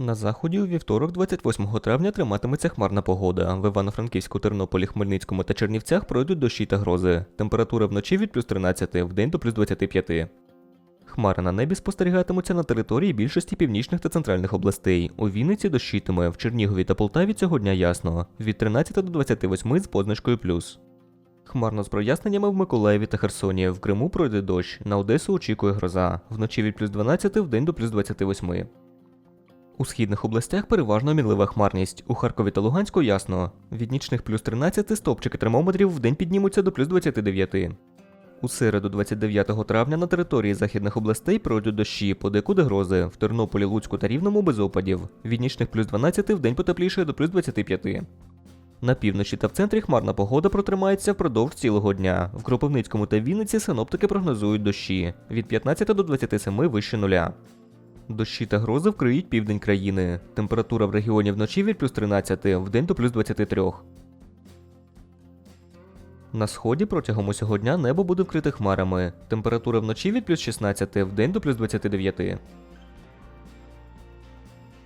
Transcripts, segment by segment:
На заході у вівторок, 28 травня, триматиметься хмарна погода. В Івано-Франківську, Тернополі, Хмельницькому та Чернівцях пройдуть дощі та грози. Температура вночі від плюс 13, вдень до плюс 25. Хмари на небі спостерігатимуться на території більшості північних та центральних областей. У Вінниці дощитиме, в Чернігові та Полтаві цього дня ясно. Від 13 до 28 з позначкою плюс. Хмарно з проясненнями в Миколаєві та Херсоні. В Криму пройде дощ. На Одесу очікує гроза. Вночі від плюс 12, вдень до плюс 28. У східних областях переважно мінлива хмарність. У Харкові та Луганську ясно. Від нічних плюс 13 стопчики термометрів вдень піднімуться до плюс 29. У середу 29 травня на території західних областей пройдуть дощі, подекуди грози. В Тернополі, Луцьку та Рівному без опадів. Від нічних плюс 12 вдень потеплішає до плюс 25. На півночі та в центрі хмарна погода протримається впродовж цілого дня. В Кропивницькому та Вінниці синоптики прогнозують дощі від 15 до 27 вище нуля. Дощі та грози вкриють південь країни. Температура в регіоні вночі від плюс 13, вдень до плюс 23. На сході протягом усього дня небо буде вкрите хмарами. Температура вночі від плюс 16, вдень до плюс 29.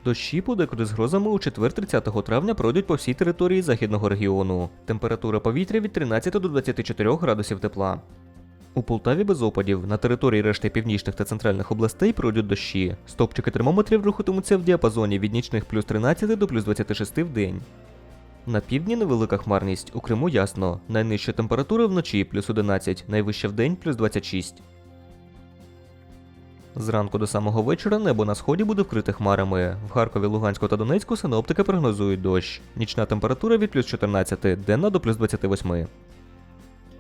Дощі подекуди з грозами у четвер 30 травня пройдуть по всій території західного регіону. Температура повітря від 13 до 24 градусів тепла. У Полтаві без опадів. На території решти північних та центральних областей пройдуть дощі. Стопчики термометрів рухатимуться в діапазоні від нічних плюс 13 до плюс 26 в день. На півдні невелика хмарність, у Криму ясно. Найнижча температура вночі плюс 11, найвища в день плюс 26. Зранку до самого вечора небо на сході буде вкрите хмарами. В Харкові, Луганську та Донецьку синоптики прогнозують дощ. Нічна температура від плюс 14, денна до плюс 28.